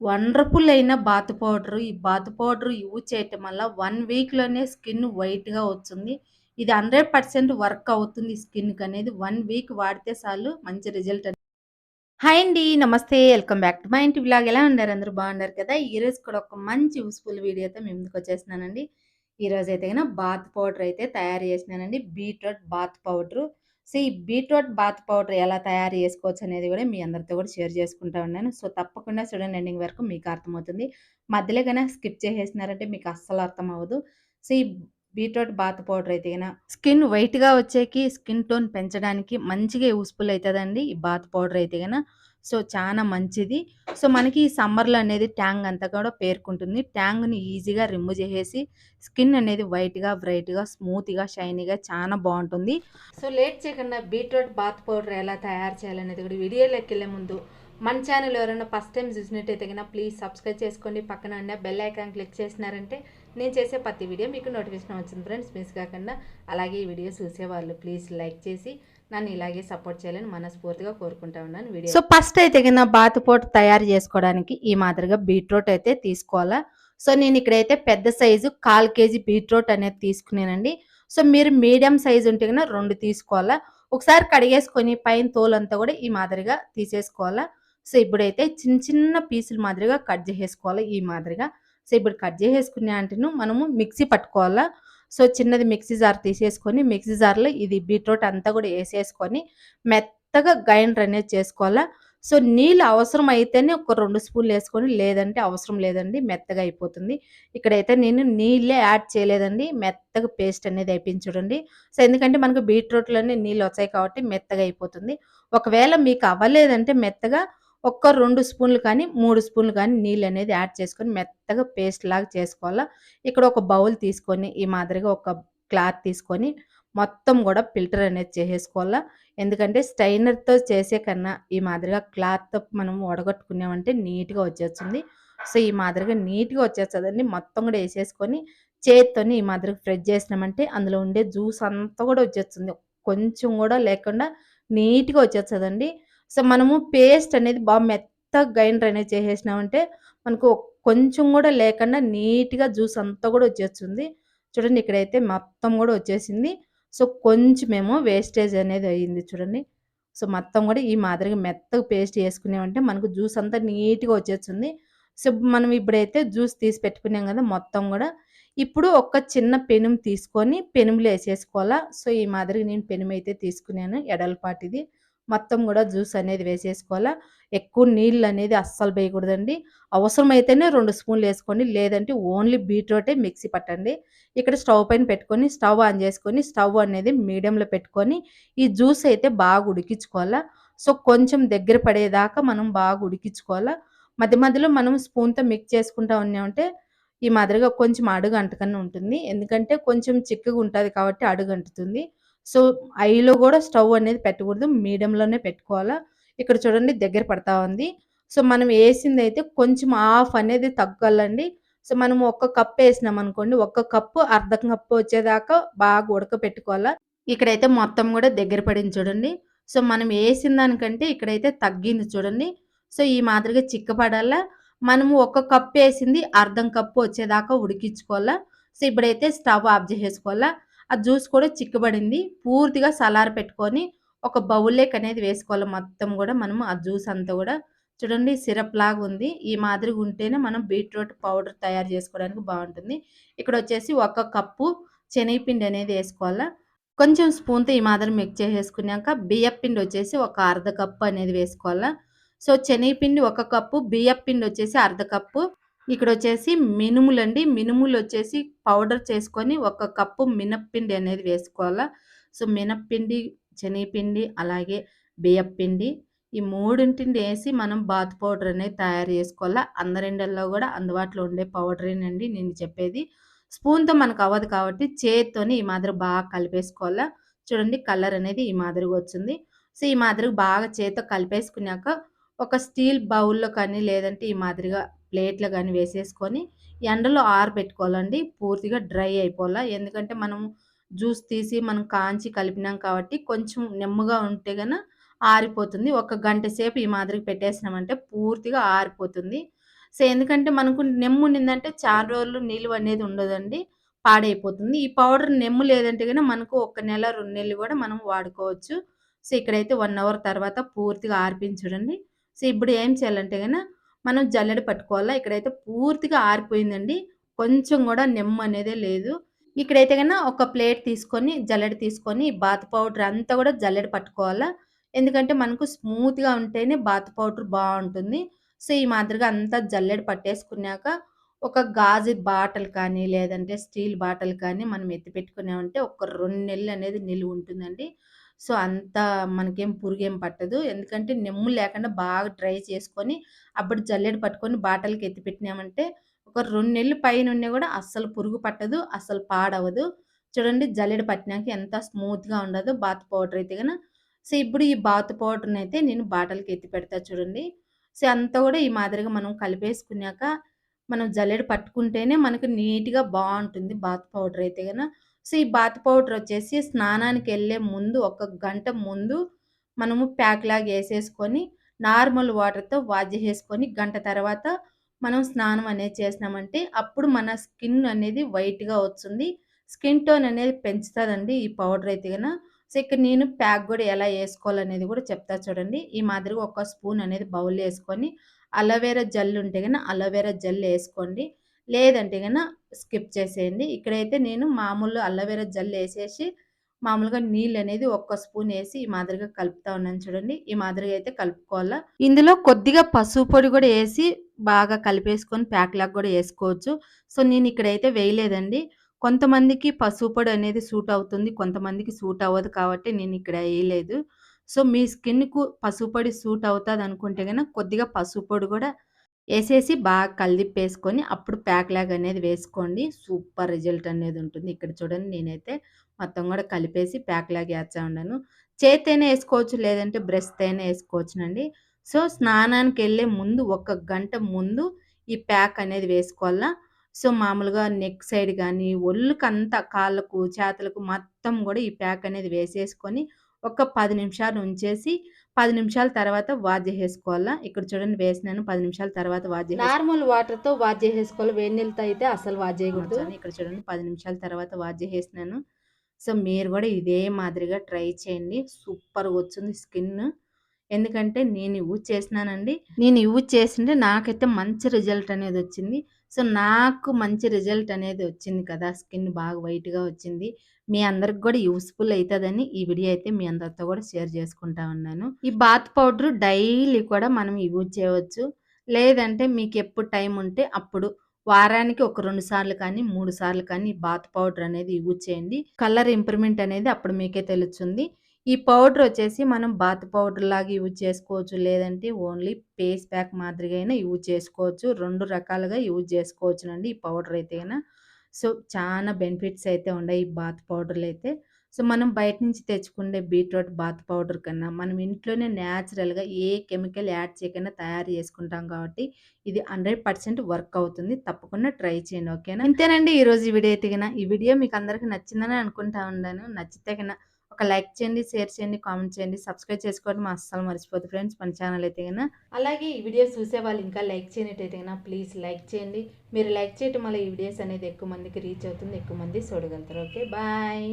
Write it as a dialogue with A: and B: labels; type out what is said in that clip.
A: Wonderful అయిన bath powder. ఈ bath powder use చేయటం వల్ల వన్ వీక్‌లోనే స్కిన్ వైట్‌గా వస్తుంది. ఇది 100% వర్క్ అవుతుంది స్కిన్‌కనేది. 1 వీక్ వాడితే చాలు మంచి రిజల్ట్ అని హాయ్ అండి. నమస్తే. వెల్కమ్ బ్యాక్ టు మై ఇంటి బ్లాగ్ ఎలా ఉన్నారు? అందరూ బాగున్నారు కదా! ఈరోజు కూడా ఒక మంచి యూస్ఫుల్ వీడియో అయితే మేము వీడియోతో వచ్చేసినానండి ఈరోజు అయితే గన బాత్ పౌడర్ అయితే తయారు చేసినానండి. Beetroot bath powder. సో, ఈ బీట్రూట్ బాత్ పౌడర్ ఎలా తయారు చేసుకోవచ్చు అనేది కూడా మీ అందరితో కూడా షేర్ చేసుకుంటా ఉన్నాను. సో, తప్పకుండా స్టూడెంట్ ఎండింగ్ వరకు మీకు అర్థమవుతుంది. మధ్యలో కన్నా స్కిప్ చేసేసినారంటే మీకు అస్సలు అర్థం అవ్వదు. సో, ఈ బీట్రూట్ బాత్ పౌడర్ అయితే గన స్కిన్ వైట్‌గా వచ్చేకి, స్కిన్ టోన్ పెంచడానికి మంచిగా యూస్ఫుల్ అవుతుందండి ఈ బాత్ పౌడర్ అయితే కన్నా సో, చాలా మంచిది. సో, మనకి ఈ సమ్మర్‌లో అనేది ట్యాంగ్ అంతా కూడా పేర్కొంటుంది ట్యాంగ్‌ని ఈజీగా రిమూవ్ చేసేసి స్కిన్ అనేది వైట్‌గా, బ్రైట్‌గా, స్మూత్‌గా, షైనీగా చాలా బాగుంటుంది సో, లేట్ చేయకుండా బీట్రూట్ బాత్ పౌడర్ ఎలా తయారు చేయాలనేది కూడా వీడియోలోకెళ్ళే ముందు మన ఛానల్ ఎవరైనా ఫస్ట్ టైం చూసినట్టయితే గన ప్లీజ్ సబ్స్క్రైబ్ చేసుకోండి. పక్కన ఉన్న బెల్ ఐకాన్ క్లిక్ చేసినారంటే నేను చేసే ప్రతి వీడియో మీకు నోటిఫికేషన్ వచ్చింది ఫ్రెండ్స్ మిస్ కాకుండా. అలాగే ఈ వీడియో చూసేవాళ్ళు ప్లీజ్ లైక్ చేసి నన్ను ఇలాగే సపోర్ట్ చేయాలని మనస్ఫూర్తిగా కోరుకుంటా ఉన్నాను వీడియో. సో, ఫస్ట్ అయితే కింద బాతుపోటు తయారు చేసుకోవడానికి ఈ మాదిరిగా బీట్రూట్ అయితే తీసుకోవాలా. సో, నేను ఇక్కడైతే పెద్ద సైజు 1/4 కేజీ బీట్రూట్ అనేది తీసుకున్నానండి. సో, మీరు మీడియం సైజు ఉంటే కన్నా రెండు తీసుకోవాలా. ఒకసారి కడిగేసుకొని పైన తోలంతా కూడా ఈ మాదిరిగా తీసేసుకోవాలా. సో, ఇప్పుడైతే చిన్న చిన్న పీసులు మాదిరిగా కట్ చేసేసుకోవాలి ఈ మాదిరిగా. సో, ఇప్పుడు కట్ చేసేసుకునే అంటేను మనము మిక్సీ పట్టుకోవాలా. సో, చిన్నది మిక్సీ జార్ తీసేసుకొని మిక్సీ జార్‌లో ఇది బీట్రూట్ అంతా కూడా వేసేసుకొని మెత్తగా గ్రైండర్ అనేది చేసుకోవాలా. సో, నీళ్ళు అవసరం అయితేనే ఒక రెండు స్పూన్లు వేసుకొని లేదంటే అవసరం లేదండి. మెత్తగా అయిపోతుంది. ఇక్కడైతే నేను నీళ్ళే యాడ్ చేయలేదండి. మెత్తగా పేస్ట్ అనేది అయిపోయింది సో, ఎందుకంటే మనకు బీట్రూట్‌లోనే నీళ్ళు వచ్చాయి కాబట్టి మెత్తగా అయిపోతుంది. ఒకవేళ మీకు అవ్వలేదంటే మెత్తగా ఒక్క రెండు స్పూన్లు కానీ, మూడు స్పూన్లు కానీ నీళ్ళు అనేది యాడ్ చేసుకొని మెత్తగా పేస్ట్ లాగా చేసుకోవాలా. ఇక్కడ ఒక బౌల్ తీసుకొని ఈ మాదిరిగా ఒక క్లాత్ తీసుకొని మొత్తం కూడా ఫిల్టర్ అనేది చేసేసుకోవాలా. ఎందుకంటే స్టైనర్తో చేసే కన్నా ఈ మాదిరిగా క్లాత్‌తో మనం వడగట్టుకున్నామంటే నీట్‌గా వచ్చేస్తుంది. సో, ఈ మాదిరిగా నీట్‌గా వచ్చేస్తుందండి మొత్తం కూడా వేసేసుకొని చేతితోని ఈ మాదిరిగా ఫ్రెష్ చేసినామంటే అందులో ఉండే జ్యూస్ అంతా కూడా వచ్చేస్తుంది. కొంచెం కూడా లేకుండా నీట్‌గా వచ్చేస్తుందండి సో, మనము పేస్ట్ అనేది బాగా మెత్తగా గ్రైండర్ అనేది చేసేసినామంటే మనకు కొంచెం కూడా లేకుండా నీట్‌గా జ్యూస్ అంతా కూడా వచ్చేస్తుంది. చూడండి ఇక్కడైతే మొత్తం కూడా వచ్చేసింది. సో, కొంచెమేమో వేస్టేజ్ అనేది అయింది చూడండి. సో, మొత్తం కూడా ఈ మాదిరిగా మెత్తగా పేస్ట్ చేసుకున్నామంటే మనకు జ్యూస్ అంతా నీట్‌గా వచ్చేస్తుంది. సో, మనం ఇప్పుడైతే జ్యూస్ తీసి పెట్టుకున్నాం కదా! మొత్తం కూడా ఇప్పుడు ఒక చిన్న పెనుము తీసుకొని పెనుములు వేసేసుకోవాలా సో, ఈ మాదిరిగా నేను పెనుమైతే తీసుకున్నాను ఎడలపాటిది మొత్తం కూడా జ్యూస్ అనేది వేసేసుకోవాలా. ఎక్కువ నీళ్ళు అనేది అస్సలు వేయకూడదండి. అవసరమైతేనే రెండు స్పూన్లు వేసుకోండి లేదంటే ఓన్లీ బీట్రూటే మిక్సీ పట్టండి. ఇక్కడ స్టవ్ పైన పెట్టుకొని స్టవ్ ఆన్ చేసుకొని స్టవ్ అనేది మీడియంలో పెట్టుకొని ఈ జ్యూస్ అయితే బాగా ఉడికించుకోవాలా. సో, కొంచెం దగ్గర పడేదాకా మనం బాగా ఉడికించుకోవాలా. మధ్య మధ్యలో మనం స్పూన్‌తో మిక్స్ చేసుకుంటా ఉన్నామంటే ఈ మాదిరిగా కొంచెం అడుగు అంటకన్నా ఉంటుంది. ఎందుకంటే కొంచెం చిక్కగా ఉంటుంది కాబట్టి అడుగు అంటుతుంది. సో, ఐలో కూడా స్టవ్ అనేది పెట్టకూడదు. మీడియంలోనే పెట్టుకోవాలా. ఇక్కడ చూడండి దగ్గర పడతా ఉంది. సో, మనం వేసింది అయితే కొంచెం ఆఫ్ అనేది తగ్గాలండి. సో, మనం ఒక కప్ అనుకోండి ఒక కప్పు, అర్ధ కప్పు వచ్చేదాకా బాగా ఉడకపెట్టుకోవాలా. ఇక్కడైతే మొత్తం కూడా దగ్గర పడింది చూడండి. సో, మనం వేసిన దానికంటే ఇక్కడైతే తగ్గింది చూడండి. సో, ఈ మాదిరిగా చిక్కపడాలా. మనము ఒక కప్ వేసింది అర్ధం కప్పు వచ్చేదాకా ఉడికించుకోవాలా. సో, ఇప్పుడైతే స్టవ్ ఆఫ్ చేసేసుకోవాలా. ఆ జ్యూస్ కూడా చిక్కబడింది. పూర్తిగా సలార్ పెట్టుకొని ఒక బౌల్‌లోకి అనేది వేసుకోవాలి మొత్తం కూడా మనము ఆ జ్యూస్ అంతా కూడా. చూడండి సిరప్ లాగా ఉంది. ఈ మాదిరిగా ఉంటేనే మనం బీట్రూట్ పౌడర్ తయారు చేసుకోవడానికి బాగుంటుంది ఇక్కడ వచ్చేసి ఒక కప్పు శనగపిండి అనేది వేసుకోవాలా కొంచెం స్పూన్‌తో ఈ మాదిరి మిక్స్ చేసేసుకున్నాక బియ్యపిండి వచ్చేసి ఒక అర్ధ కప్పు అనేది వేసుకోవాలా. సో, శనగపిండి ఒక కప్పు, బియ్యపిండి వచ్చేసి అర్ధ కప్పు. ఇక్కడ వచ్చేసి మినుములండి. మినుములొచ్చేసి పౌడర్ చేసుకొని ఒక కప్పు మినప్పిండి అనేది వేసుకోవాలా. సో, మినప్పిండి, శనగపిండి అలాగే బియ్యపిండి ఈ మూడింటిని వేసి మనం బాత్ పౌడర్ అనేది తయారు చేసుకోవాలా. అందరిండల్లో కూడా అందుబాటులో ఉండే పౌడరేనండి నేను చెప్పేది. స్పూన్‌తో మనకు అవ్వదు కాబట్టి చేత్తోని ఈ మాదిరి బాగా కలిపేసుకోవాలా. చూడండి కలర్ అనేది ఈ మాదిరిగా వచ్చింది. సో, ఈ మాదిరిగా బాగా చేత్తో కలిపేసుకున్నాక ఒక స్టీల్ బౌల్‌లో కానీ లేదంటే ఈ మాదిరిగా ప్లేట్‌లో కానీ వేసేసుకొని ఎండలో ఆరబెట్టుకోవాలండి. పూర్తిగా డ్రై అయిపోవాలా. ఎందుకంటే మనం జ్యూస్ తీసి మనం కాంచి కలిపినాం కాబట్టి కొంచెం నెమ్మగా ఉంటే గన ఆరిపోతుంది. ఒక గంట సేపు ఈ మాదిరిగా పెట్టేసినామంటే పూర్తిగా ఆరిపోతుంది. సో ఎందుకంటే మనకు నెమ్ము ఉండిందంటే చాలా రోజులు నిలువ అనేది ఉండదండి పాడైపోతుంది ఈ పౌడర్ నెమ్ము లేదంటే కనుక మనకు ఒక నెల రెండు నెలలు కూడా మనం వాడుకోవచ్చు సో ఇక్కడైతే వన్ అవర్ తర్వాత పూర్తిగా ఆర్పించడండి సో ఇప్పుడు ఏం చేయాలంటే కనుక మనం జల్లెడ పట్టుకోవాలా? ఇక్కడైతే పూర్తిగా ఆరిపోయిందండి. కొంచెం కూడా నిమ్మ అనేదే లేదు. ఇక్కడైతే కన్నా ఒక ప్లేట్ తీసుకొని జల్లెడ తీసుకొని బాత్ పౌడర్ అంతా కూడా జల్లెడ పట్టుకోవాలా? ఎందుకంటే మనకు స్మూత్గా ఉంటేనే బాత్ పౌడర్ బాగుంటుంది. సో ఈ మాదిరిగా అంతా జల్లెడ పట్టేసుకున్నాక ఒక గాజు బాటల్ కానీ లేదంటే స్టీల్ బాటలు కానీ మనం ఎత్తి పెట్టుకున్నామంటే ఒక రెండు నెలలు అనేది నిలువ ఉంటుందండి. సో అంత మనకేం పురుగేం పట్టదు. ఎందుకంటే నెమ్ము లేకుండా బాగా డ్రై చేసుకొని అప్పుడు జల్లెడ పట్టుకొని బాటలకి ఎత్తి పెట్టినామంటే ఒక రెండు నెలలు పైన ఉన్నా కూడా అస్సలు పురుగు పట్టదు అస్సలు పాడవదు చూడండి జల్లెడ పట్టినాక ఎంత స్మూత్గా ఉండదు బాత్ పౌడర్ అయితే కనుక సో ఇప్పుడు ఈ బాత్ పౌడర్ని అయితే నేను బాటలకి ఎత్తి పెడతా చూడండి. సో అంతా కూడా ఈ మాదిరిగా మనం కలిపేసుకున్నాక మనం జల్లెడ పట్టుకుంటేనే మనకు నీట్గా బాగుంటుంది బాత్ పౌడర్ అయితే కనుక సో ఈ బాత్ పౌడర్ వచ్చేసి స్నానానికి వెళ్ళే ముందు ఒక గంట ముందు మనము ప్యాక్ లాగా వేసేసుకొని నార్మల్ వాటర్తో వాష్ చేసుకొని గంట తర్వాత మనం స్నానం అనేది చేసినామంటే అప్పుడు మన స్కిన్ అనేది వైట్గా వస్తుంది. స్కిన్ టోన్ అనేది పెంచుతుందండి ఈ పౌడర్ అయితే కనుక సో ఇక్కడ నేను ప్యాక్ కూడా ఎలా వేసుకోవాలనేది కూడా చెప్తా చూడండి. ఈ మాదిరిగా ఒక స్పూన్ అనేది బౌల్ వేసుకొని అలోవెరా జెల్ ఉంటే కనుక అలోవెరా జెల్ వేసుకోండి. లేదంటే కనుక స్కిప్ చేసేయండి. ఇక్కడైతే నేను మామూలు అలోవెరా జెల్ వేసేసి మామూలుగా నీళ్ళు అనేది ఒక్క స్పూన్ వేసి ఈ మాదిరిగా కలుపుతా ఉన్నాను చూడండి. ఈ మాదిరిగా అయితే కలుపుకోవాలా. ఇందులో కొద్దిగా పసుపు పొడి కూడా వేసి బాగా కలిపేసుకొని ప్యాక్ లాగా కూడా వేసుకోవచ్చు. సో నేను ఇక్కడైతే వేయలేదండి. కొంతమందికి పసుపు పొడి అనేది సూట్ అవుతుంది కొంతమందికి సూట్ అవ్వదు కాబట్టి నేను ఇక్కడ వేయలేదు. సో మీ స్కిన్కు పసుపు పొడి సూట్ అవుతుంది అనుకుంటే కనుక కొద్దిగా పసుపు పొడి కూడా వేసేసి బాగా కలిదిప్పేసుకొని అప్పుడు ప్యాక్ లాగ్ అనేది వేసుకోండి. సూపర్ రిజల్ట్ అనేది ఉంటుంది. ఇక్కడ చూడండి నేనైతే మొత్తం కూడా కలిపేసి ప్యాక్ లాగ్ వేస్తా ఉన్నాను. చేతైనా వేసుకోవచ్చు లేదంటే బ్రష్తోనే వేసుకోవచ్చునండి సో స్నానానికి వెళ్ళే ముందు ఒక గంట ముందు ఈ ప్యాక్ అనేది వేసుకోవాలా? సో మామూలుగా నెక్ సైడ్ కానీ ఒళ్ళుకంతా కాళ్ళకు చేతులకు మొత్తం కూడా ఈ ప్యాక్ అనేది వేసేసుకొని ఒక పది నిమిషాలు ఉంచేసి పది నిమిషాల తర్వాత వాష్ చేసేసుకోవాలా ఇక్కడ చూడండి వేసినాను పది నిమిషాల తర్వాత చేసి నార్మల్ వాటర్తో వాష్ చేసేసుకోవాలి వేడి నీళ్ళతో అయితే అసలు వాష్ చేయకూడదు ఇక్కడ చూడండి పది నిమిషాల తర్వాత వాష్ చేసేసినాను సో మీరు కూడా ఇదే మాదిరిగా ట్రై చేయండి. సూపర్గా వచ్చింది స్కిన్. ఎందుకంటే నేను యూజ్ చేసినానండి. నేను యూజ్ చేసింటే నాకైతే మంచి రిజల్ట్ అనేది వచ్చింది. సో నాకు మంచి రిజల్ట్ అనేది వచ్చింది కదా స్కిన్ బాగా వైట్గా వచ్చింది. మీ అందరికి కూడా యూస్ఫుల్ అవుతుందని ఈ వీడియో అయితే మీ అందరితో కూడా షేర్ చేసుకుంటా ఉన్నాను. ఈ బాత్ పౌడర్ డైలీ కూడా మనం యూజ్ చేయవచ్చు. లేదంటే మీకు ఎప్పుడు టైం ఉంటే అప్పుడు వారానికి ఒక రెండు సార్లు కానీ మూడు సార్లు కానీ బాత్ పౌడర్ అనేది యూజ్ చేయండి. కలర్ ఇంప్రూవ్మెంట్ అనేది అప్పుడు మీకే తెలుస్తుంది. ఈ పౌడర్ వచ్చేసి మనం బాత్ పౌడర్ లాగా యూజ్ చేసుకోవచ్చు. లేదంటే ఓన్లీ ఫేస్ ప్యాక్ మాదిరిగా అయినా యూజ్ చేసుకోవచ్చు. రెండు రకాలుగా యూజ్ చేసుకోవచ్చునండి ఈ పౌడర్ అయితే సో చాలా బెనిఫిట్స్ అయితే ఉన్నాయి ఈ బాత్ పౌడర్లు అయితే. సో మనం బయట నుంచి తెచ్చుకునే బీట్రూట్ బాత్ పౌడర్ కన్నా మనం ఇంట్లోనే న్యాచురల్గా ఏ కెమికల్ యాడ్ చేయకుండా తయారు చేసుకుంటాం కాబట్టి ఇది హండ్రెడ్ పర్సెంట్ వర్క్ అవుతుంది. తప్పకుండా ట్రై చేయండి. ఓకేనా? ఇంతేనండి ఈరోజు ఈ వీడియో అయితే ఈ వీడియో మీకు అందరికీ నచ్చిందని అనుకుంటా ఉన్నాను. నచ్చితే కన్నా ఒక లైక్ చేయండి షేర్ చేయండి కామెంట్ చేయండి. సబ్స్క్రైబ్ చేసుకోవడం అస్సలు మర్చిపోద్దు ఫ్రెండ్స్ మన ఛానల్ అయితే కన్నా అలాగే ఈ వీడియోస్ చూసే వాళ్ళు ఇంకా లైక్ చేయనట్టయితే కన్నా ప్లీజ్ లైక్ చేయండి. మీరు లైక్ చేయటం వల్ల ఈ వీడియోస్ అనేది ఎక్కువ మందికి రీచ్ అవుతుంది ఎక్కువ మంది చూడగలుగుతారు. Okay bye.